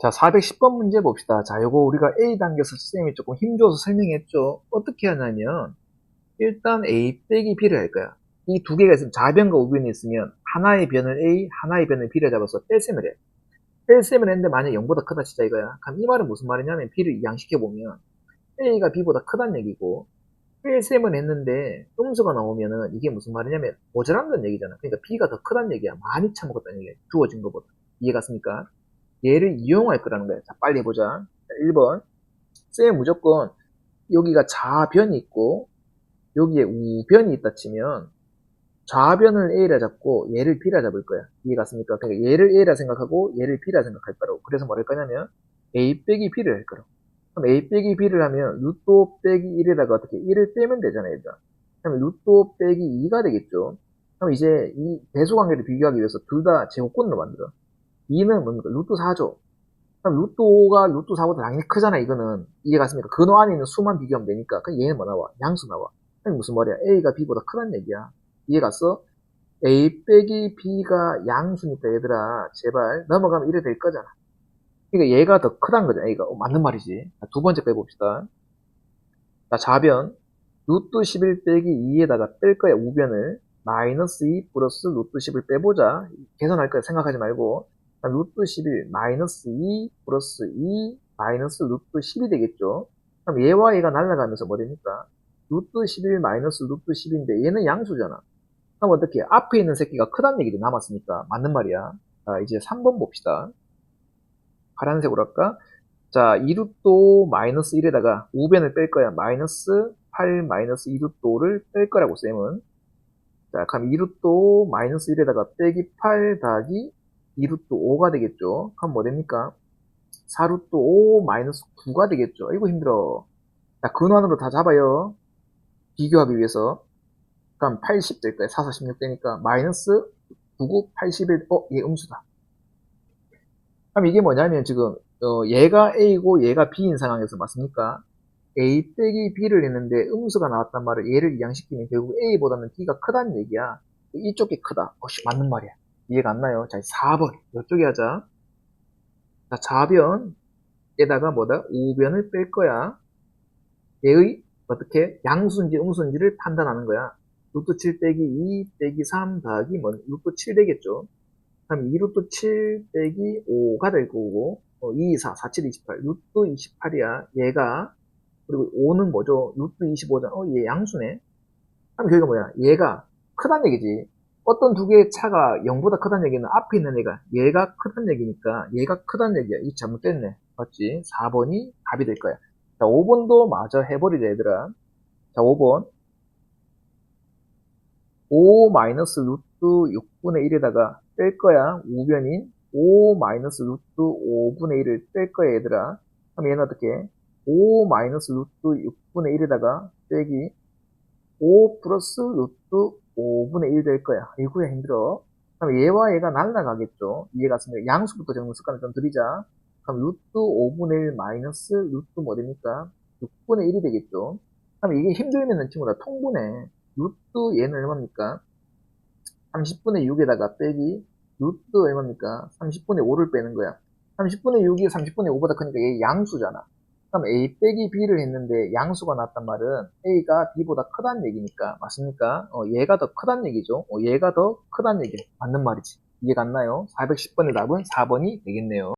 자, 410번 문제 봅시다. 자, 요거 우리가 A 단계에서 선생님이 조금 힘줘서 설명했죠. 어떻게 하냐면, 일단 A 빼기 B를 할 거야. 이 두 개가 있으면 좌변과 우변이 있으면, 하나의 변을 A, 하나의 변을 B를 잡아서 뺄셈을 해. 뺄셈을 했는데 만약 0보다 크다 진짜 이거야. 그럼 이 말은 무슨 말이냐면, B를 이항시켜보면, A가 B보다 크다는 얘기고, 뺄셈을 했는데, 음수가 나오면은, 이게 무슨 말이냐면, 모자란다는 얘기잖아. 그러니까 B가 더 크다는 얘기야. 많이 처먹었다는 얘기야. 주어진 것보다. 이해 갔습니까? 얘를 이용할 거라는 거야. 자, 빨리 해보자. 자, 1번. 쌤 무조건 여기가 좌변이 있고 여기에 우변이 있다 치면 좌변을 A라 잡고 얘를 B라 잡을 거야. 이해갔습니까? 그러니까 얘를 A라 생각하고 얘를 B라 생각할 거라고. 그래서 뭐할 거냐면 A 빼기 B를 할 거라고. 그럼 A 빼기 B를 하면 루토 빼기 1에다가 어떻게 1을 빼면 되잖아요. 얘들아. 그러면 루토 빼기 2가 되겠죠. 그럼 이제 이 배수 관계를 비교하기 위해서 둘 다 제곱권으로 만들어. 2는 뭡니까? 루트 4죠. 그럼 루트 5가 루트 4보다 당연히 크잖아, 이거는. 이해갔습니까? 근호 안에 있는 수만 비교하면 되니까. 그럼 얘는 뭐 나와? 양수 나와. 그럼 무슨 말이야? A가 B보다 크다는 얘기야. 이해갔어? A 빼기 B가 양수니까 얘들아, 제발 넘어가면 이래 될 거잖아. 그러니까 얘가 더 크다는 거잖아, A가. 어, 맞는 말이지. 자, 두 번째 거 해봅시다. 자, 좌변. 루트 11 빼기 2에다가 뺄 거야, 우변을. 마이너스 2 플러스 루트 10을 빼보자. 계산할 거야, 생각하지 말고. 루트 11 마이너스 2 플러스 2 마이너스 루트 10이 되겠죠. 그럼 얘와 얘가 날아가면서 뭐 됩니까? 루트 11 마이너스 루트 10인데 얘는 양수잖아. 그럼 어떻게 앞에 있는 새끼가 크다는 얘기도 남았으니까 맞는 말이야. 자 이제 3번 봅시다. 파란색으로 할까? 자 2루트 마이너스 1에다가 우변을 뺄 거야. 마이너스 8 마이너스 2루트를 뺄 거라고 쌤은. 자 그럼 2루트 마이너스 1에다가 빼기 8 더하기 2루트 5가 되겠죠. 그럼 뭐 됩니까? 4루트 5 마이너스 9가 되겠죠. 이거 힘들어. 자, 근원으로 다 잡아요. 비교하기 위해서. 그럼 80될 거예요. 4, 4, 16 되니까. 마이너스 99, 81, 어, 얘 음수다. 그럼 이게 뭐냐면 지금, 어, 얘가 A고 얘가 B인 상황에서 맞습니까? A 빼기 B를 했는데 음수가 나왔단 말을 얘를 이양시키면 결국 A보다는 B가 크다는 얘기야. 이쪽 이 크다. 어씨, 맞는 말이야. 이해가 안 나요? 자, 4번. 이쪽에 하자. 자, 좌변에다가 뭐다? 우변을 뺄 거야. 얘의 어떻게 양수인지 음수인지를 판단하는 거야. 루트 7 빼기 2 빼기 3 더하기 뭐 루트 7 되겠죠. 그럼 2 루트 7 빼기 5가 될 거고 어, 2, 4, 4, 7, 28 루트 28이야. 얘가 그리고 5는 뭐죠? 루트 25잖아. 어, 얘 양수네. 그럼 결과 뭐야? 얘가 크다는 얘기지. 어떤 두 개의 차가 0보다 크다는 얘기는 앞에 있는 애가 얘가 크다는 얘기니까 얘가 크다는 얘기야. 이 잘못됐네. 맞지? 4번이 답이 될 거야. 자, 5번도 마저 해버리자, 얘들아. 자, 5번. 5 마이너스 루트 6분의 1에다가 뺄 거야. 우변인 5 마이너스 루트 5분의 1을 뺄 거야, 얘들아. 그럼 얘는 어떻게? 5 마이너스 루트 6분의 1에다가 빼기 5 플러스 루트 5분의 1 될 거야. 이구야 힘들어. 그럼 얘와 얘가 날라가겠죠. 이해갔습니까? 양수부터 적는 습관을 좀 들이자. 그럼 루트 5분의 1 마이너스 루트 뭐 됩니까? 6분의 1이 되겠죠. 그럼 이게 힘들면 친구다 통분해. 루트 얘는 얼마입니까? 30분의 6에다가 빼기 루트 얼마입니까? 30분의 5를 빼는 거야. 30분의 6이 30분의 5보다 크니까 얘 양수잖아. 그럼 A 빼기 B를 했는데 양수가 났단 말은 A가 B보다 크다는 얘기니까 맞습니까? 어, 얘가 더 크다는 얘기죠. 어, 얘가 더 크다는 얘기 맞는 말이지. 이해가 안 나요? 410번의 답은 4번이 되겠네요.